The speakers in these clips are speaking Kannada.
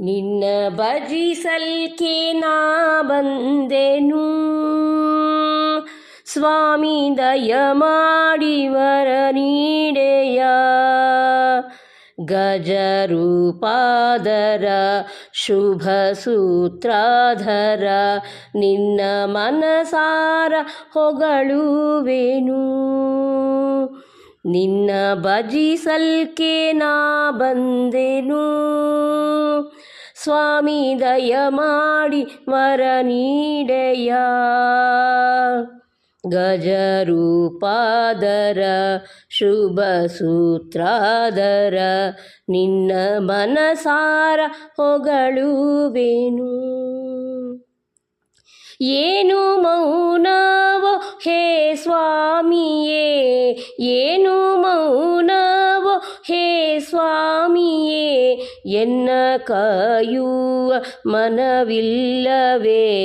ನಿನ್ನ ಭಜಿಸಲ್ಕೆ ನಾ ಬಂದೆನು. ಸ್ವಾಮಿ ದಯ ಮಾಡಿ ವರ ನೀಡೆಯ. ಗಜರೂಪಾದರ ಶುಭ ಸೂತ್ರಾಧರ ನಿನ್ನ ಮನಸಾರ ಹೊಗಳುವೆನು. ನಿನ್ನ ಭಜಿಸಲ್ಕೆ ನಾ ಬಂದೆನು. ಸ್ವಾಮಿ ದಯ ಮಾಡಿ ವರ ನೀಡೆಯ. ಗಜರೂಪಾದರ ಶುಭ ಸೂತ್ರಾದರ ನಿನ್ನ ಮನಸಾರ ಹೊಗಳುವೆನು. ಏನು ಮೌನವೋ ಹೇ ಸ್ವಾಮಿಯೇ, ಏನು ಮೌನವೋ? ಹೇ ಸ್ವಾಮಿಯೇ, ಎನ್ನ ಕಾಯುವ ಮನವಿಲ್ಲವೇ?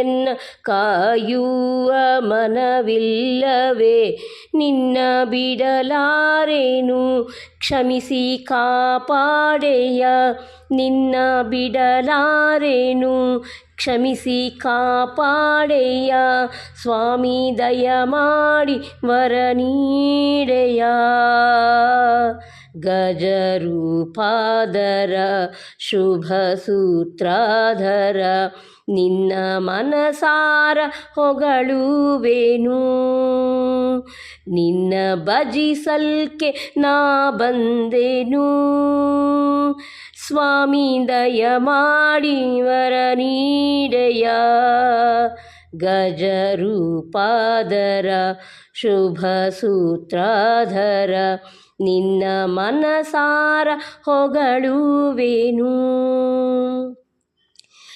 ಎನ್ನ ಕಾಯುವ ಮನವಿಲ್ಲವೇ? ನಿನ್ನ ಬಿಡಲಾರೇನು? ಕ್ಷಮಿಸಿ ಕಾಪಾಡೆಯ, ನಿನ್ನ ಬಿಡಲಾರೇನು? ಕ್ಷಮಿಸಿ ಕಾಪಾಡೆಯ. ಸ್ವಾಮಿ ದಯ ಮಾಡಿ ವರ ನೀಡೆಯ. ಗಜರೂಪಾದರ ಶುಭ ಸೂತ್ರಾಧರ, ನಿನ್ನ ಮನಸಾರ ಹೊಗಳುವೇನು. ನಿನ್ನ ಬಜಿಸಲ್ಕೆ ನಾ ಬಂದೆನು. ಸ್ವಾಮಿ ದಯ ಮಾಡಿ ವರ ನೀಡೆಯ ಗಜರೂಪಾದರ ಶುಭ ಸೂತ್ರಾಧರ ನಿನ್ನ ಮನಸಾರ ಹೊಗಳುವೆನು.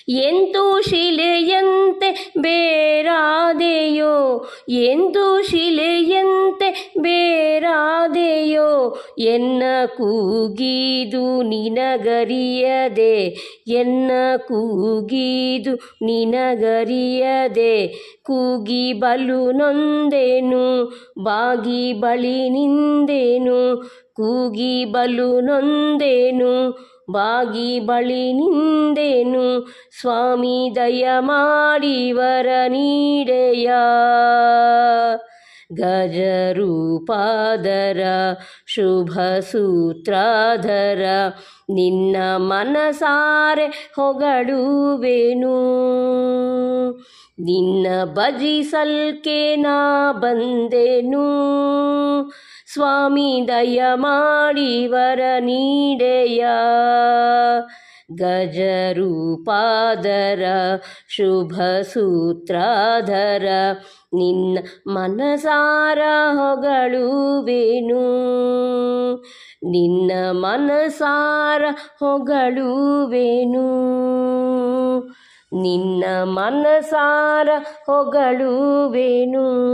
ಎಂತೂ ಶಿಲೆಯಂತೆ ಬೇರಾದೆಯೋ, ಎಂತೂ ಶಿಲೆಯಂತೆ ಬೇರಾದೆಯೋ, ಎನ್ನ ಕೂಗಿದು ನಿನಗರಿಯದೆ, ಎನ್ನ ಕೂಗಿದು ನಿನಗರಿಯದೆ, ಕೂಗಿ ಬಲು ನೊಂದೇನು, ಬಾಗಿ ಬಳಿ ನಿಂದೇನು, ಕೂಗಿ ಬಲು ನೊಂದೆನು ಬಾಗಿ ಬಳಿ ನಿಂದೇನು ಸ್ವಾಮಿ ದಯ ಮಾಡಿ ವರ ನೀಡೆಯ. ಗಜರೂಪಾದರ ಶುಭ ಸೂತ್ರಾಧರ ನಿನ್ನ ಮನಸಾರೆ ಹೊಗಳುವೆನು. ನಿನ್ನ ಬಜಿಸಲ್ಕೆ ನಾ ಬಂದೆನು. ಸ್ವಾಮಿ ದಯ ಮಾಡಿ ವರ ನೀಡೆಯ. ಗಜರೂಪಾದರ ಶುಭ ಸೂತ್ರಾಧರ ನಿನ್ನ ಮನಸಾರ ಹೊಗಳುವೆನು. ನಿನ್ನ ಮನಸಾರ ಹೊಗಳುವೆನು. ನಿನ್ನ ಮನಸಾರ ಹೊಗಳುವೆನು.